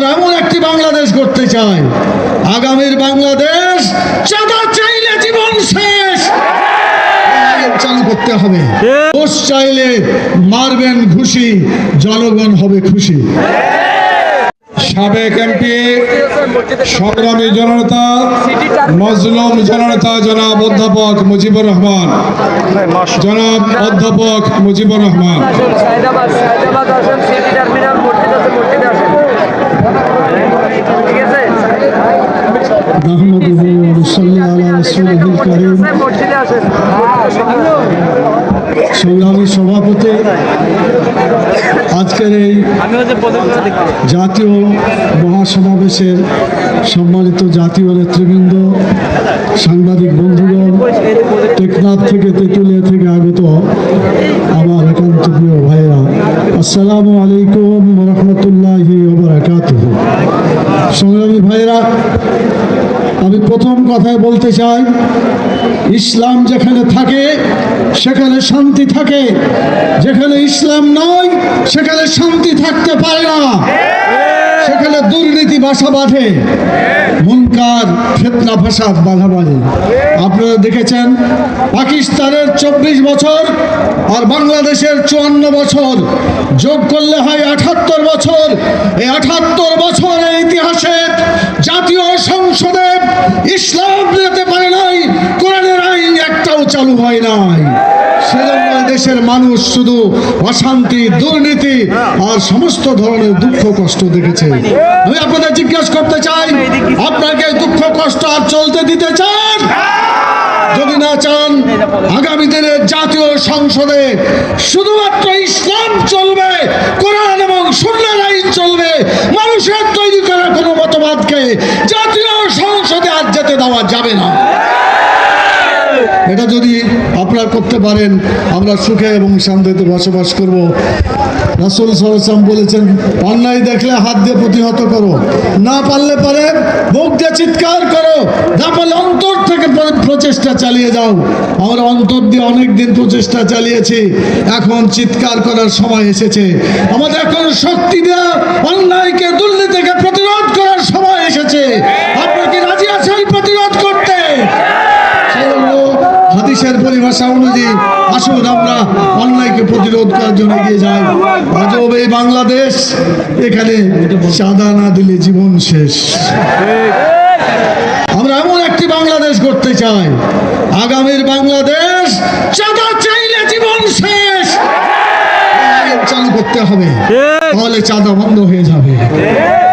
আমরা এমন একটি বাংলাদেশ করতে চাই। আগামীর বাংলাদেশ চাঁদা চাইলে জীবন শেষ। চালু করতে হবে। দোষ চাইলে মারবেন ঘুষি জনগণ হবে খুশি। সাবেক এমপি, সংগ্রামী জননেতা, মজলুম জননেতা জনাব অধ্যাপক মুজিবুর রহমান। জনাব অধ্যাপক মুজিবুর রহমান। সংগ্রামী সভাপতি, আজকের এই জাতীয় মহাসমাবেশের সম্মানিত জাতীয় নেতৃবৃন্দ, সাংবাদিক বন্ধুগণ, টেকনাফ থেকে তেঁতুলিয়া থেকে আগত আমার একান্ত প্রিয় ভাইরা আসসালামু আলাইকুম রহমতুল্লাহি সংগ্রামী ভাইরা আমি প্রথম কথায় বলতে চাই, ইসলাম যেখানে থাকে, সেখানে শান্তি থাকে। যেখানে ইসলাম নয় সেখানে শান্তি থাকতে পারে না। সেখানে দুর্নীতি বাসা বাঁধে। মুনকার, ফেতনা ফাসাদ বাধা বাঁধে। আপনারা দেখেছেন, পাকিস্তানের চব্বিশ বছর আর বাংলাদেশের চুয়ান্ন বছর। যোগ করলে হয় আঠাত্তর বছর। এই আঠাত্তর বছরের ইতিহাসে জাতীয় সংসদে ইসলাম যেতে পারে নাই কোরআনের আইন একটাও চালু হয় নাই। সেজন্য দেশের মানুষ শুধু অশান্তি, দুর্নীতি আর সমস্ত ধরনের দুঃখ, কষ্ট দেখেছে। আমি আপনাদের জিজ্ঞেস করতে চাই, আপনাকে দুঃখ, কষ্ট আর চলতে দিতে চান? যদি না চান, আগামী দিনে জাতীয় সংসদে শুধুমাত্র ইসলাম চলবে, কোরআন এবং সুন্নার আইন চলবে, মানুষের তৈরি করা কোনো মতবাদকে জাতীয় সংসদে আর যেতে দেওয়া যাবে না। এটা যদি আপনারা করতে পারেন, আমরা সুখে এবং শান্তিতে বসবাস করব। রাসুল সরসাম বলেছেন, অন্যায় দেখলে হাত দিয়ে প্রতিহত করো, না পারলে পারে মুখ দিয়ে চিৎকার করো, না পারলে অন্তর থেকে প্র- প্রচেষ্টা চালিয়ে যাও। আমরা অন্তর দিয়ে অনেক দিন প্রচেষ্টা চালিয়েছি, এখন চিৎকার করার সময় এসেছে। আমাদের এখন শক্তি দেওয়া অন্যায়কে, দুর্নীতিকে প্রতিরোধ করার সময় এসেছে। হাদিসের পরিভাষা অনুযায়ী আসুন আমরা অন্যায়কে প্রতিরোধ করার জন্য এগিয়ে যাই। আজব এই বাংলাদেশ, এখানে চাঁদা না দিলে জীবন শেষ। আমরা এমন একটি বাংলাদেশ করতে চাই। আগামীর বাংলাদেশ চাঁদা চাইলে জীবন শেষ। চালু করতে হবে, তাহলে চাঁদা বন্ধ হয়ে যাবে।